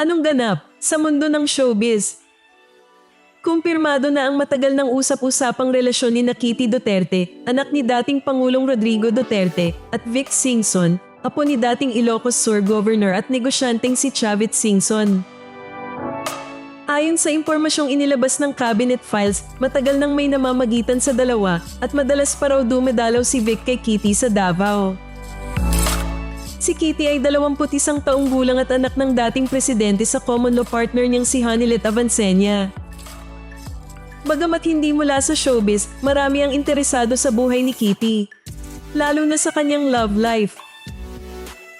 Anong ganap sa mundo ng showbiz? Kumpirmado na ang matagal ng usap-usapang relasyon ni Kitty Duterte, anak ni dating Pangulong Rodrigo Duterte, at Vic Singson, apo ni dating Ilocos Sur Governor at negosyanteng si Chavit Singson. Ayon sa impormasyong inilabas ng cabinet files, matagal nang may namamagitan sa dalawa at madalas pa raw dumedalaw si Vic kay Kitty sa Davao. Si Kitty ay 21 taong gulang at anak ng dating presidente sa common law partner niyang si Hanilet Avancenia. Bagamat hindi mula sa showbiz, marami ang interesado sa buhay ni Kitty. Lalo na sa kanyang love life.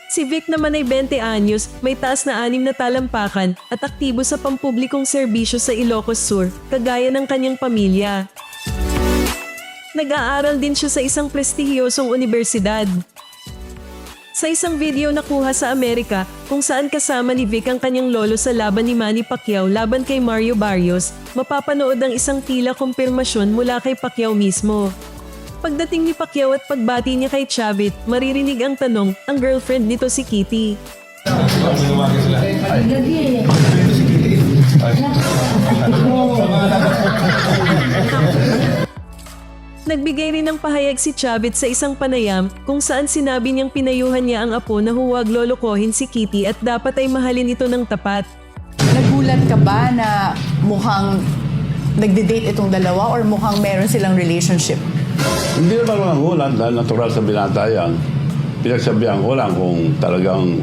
Si Vic naman ay 20 anyos, may taas na anim na talampakan at aktibo sa pampublikong serbisyo sa Ilocos Sur, kagaya ng kanyang pamilya. Nag-aaral din siya sa isang prestihiyosong universidad. Sa isang video na kuha sa Amerika kung saan kasama ni Vic ang kanyang lolo sa laban ni Manny Pacquiao laban kay Mario Barrios, mapapanood ang isang tila kumpirmasyon mula kay Pacquiao mismo. Pagdating ni Pacquiao at pagbati niya kay Chavit, maririnig ang tanong, ang girlfriend nito si Kitty. Nagbigay rin ng pahayag si Chavit sa isang panayam kung saan sinabi niyang pinayuhan niya ang apo na huwag lolokohin si Kitty at dapat ay mahalin ito ng tapat. Nagulat ka ba na mukhang nagde-date itong dalawa or mukhang meron silang relationship? Hindi naman mga hulan dahil natural sa binata yan. Pinagsabihan ko lang kung talagang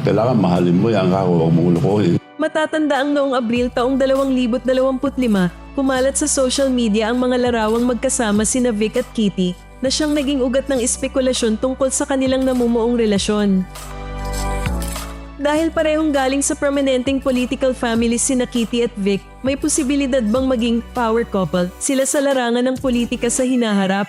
kailangan mahalin mo yan kako, huwag mong lukuhin. Matatanda ang noong Abril taong 2025, kumalat sa social media ang mga larawang magkasama sina Vic at Kitty na siyang naging ugat ng espekulasyon tungkol sa kanilang namumuong relasyon. Dahil parehong galing sa prominenteng political families sina Kitty at Vic, may posibilidad bang maging power couple sila sa larangan ng politika sa hinaharap?